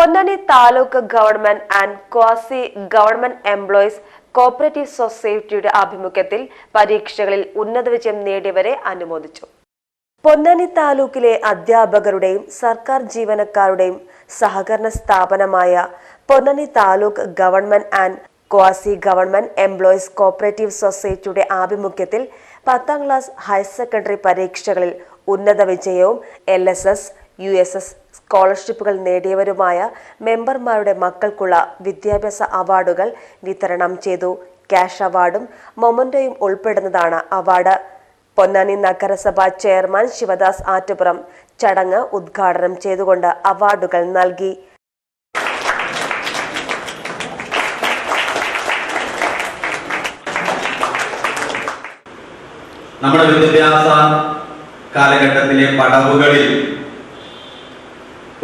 Ponnani taluk government and quasi government employees cooperative സൊസൈറ്റിയുടെ ആഭിമുഖ്യത്തിൽ പരീക്ഷകളിൽ ഉന്നത വിജയം നേടിയവരെ അനുമോദിച്ചു. പൊന്നാനി താലൂക്കിലെ അധ്യാപകരുടെയും സർക്കാർ ജീവനക്കാരുടെയും സഹകരണ സ്ഥാപനമായ Ponnani taluk government and quasi government employees cooperative സൊസൈറ്റിയുടെ ആഭിമുഖ്യത്തിൽ പത്താം ക്ലാസ് ഹയർ സെക്കൻഡറി പരീക്ഷകളിൽ ഉന്നത വിജയവും L S S U S S സ്കോളർഷിപ്പുകൾ നേടിയവരുമായ മെമ്പർമാരുടെ മക്കൾക്കുള്ള വിദ്യാഭ്യാസ അവാർഡുകൾ വിതരണം ചെയ്തു. ക്യാഷ് അവാർഡും മൊമൻഡോയും ഉൾപ്പെടുന്നതാണ് അവാർഡ്. പൊന്നാനി നഗരസഭ ചെയർമാൻ ശിവദാസ് ആറ്റുപുറം ചടങ്ങ് ഉദ്ഘാടനം ചെയ്തുകൊണ്ട് അവാർഡുകൾ നൽകി. നമ്മുടെ വിദ്യാഭ്യാസ കാലഘട്ടത്തിലെ പടവുകളിൽ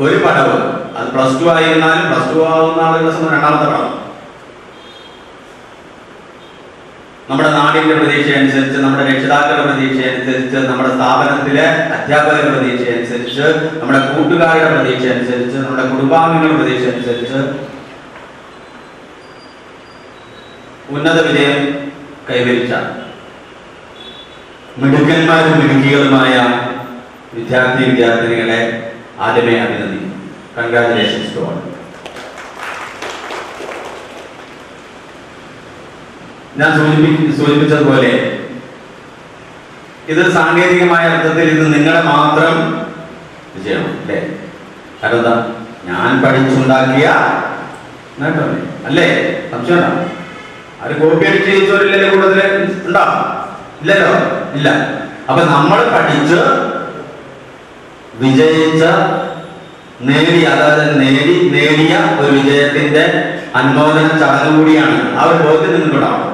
ഒരു പടവ്. അത് പ്ലസ് ടു ആയിരുന്നാലും പ്ലസ് ടു ആവുന്ന ആളുകളുടെ സംബന്ധം രണ്ടാമത്തെ പടം. നമ്മുടെ നാടിന്റെ പ്രതീക്ഷ അനുസരിച്ച് നമ്മുടെ രക്ഷിതാക്കളുടെ പ്രതീക്ഷ അനുസരിച്ച് നമ്മുടെ സ്ഥാപനത്തിലെ അധ്യാപകരുടെ പ്രതീക്ഷ അനുസരിച്ച് നമ്മുടെ കൂട്ടുകാരുടെ പ്രതീക്ഷ അനുസരിച്ച് നമ്മുടെ കുടുംബാംഗങ്ങളുടെ പ്രതീക്ഷ അനുസരിച്ച് ഉന്നത വിജയം കൈവരിച്ച മിടുക്കന്മാരും മിടുക്കികളുമായ വിദ്യാർത്ഥി വിദ്യാർത്ഥിനികളെ ആദ്യമേ അഭിനന്ദിക്കുന്നു കൺഗ്രാചുലേഷൻസ് ടു ഓൾ ഞാൻ സൂചിപ്പി സൂചിപ്പിച്ചതുപോലെ ഇത് സാങ്കേതികമായ അർത്ഥത്തിൽ ഇത് നിങ്ങളെ മാത്രം വിജയമാണ് അല്ലേ? കാരണം എന്താ? ഞാൻ പഠിച്ചുണ്ടാക്കിയ നേട്ടമല്ലേ അല്ലേ? സംശയം ഉണ്ടോ അത് കോപ്പി അടിച്ച് ചെയ്തവരില്ലല്ലോ കൂടുതൽ ഉണ്ടാവും ഇല്ലല്ലോ? ഇല്ല. അപ്പൊ നമ്മൾ പഠിച്ച് വിജയിച്ച നേടി അതായത് നേടി നേടിയ ഒരു വിജയത്തിന്റെ അനുമോദന ചടങ്ങ് കൂടിയാണ് ആ ഒരു ബോധ്യം നിന്നുകൊണ്ടാണ്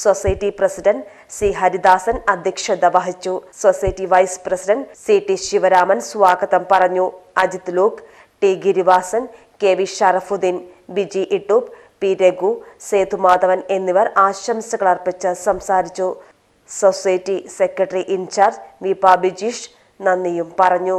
സൊസൈറ്റി പ്രസിഡന്റ് സി ഹരിദാസൻ അധ്യക്ഷത വഹിച്ചു. Society vice president C T Sivaraman സ്വാഗതം പറഞ്ഞു. Ajith Luke T Girivasan K V Sharafuddin Biji Ittoop P Raghu Sethumadhavan എന്നിവർ ആശംസകൾ അർപ്പിച്ച് സംസാരിച്ചു. സൊസൈറ്റി സെക്രട്ടറി ഇൻചാർജ് വിപ ബിജീഷ് നന്ദിയും പറഞ്ഞു.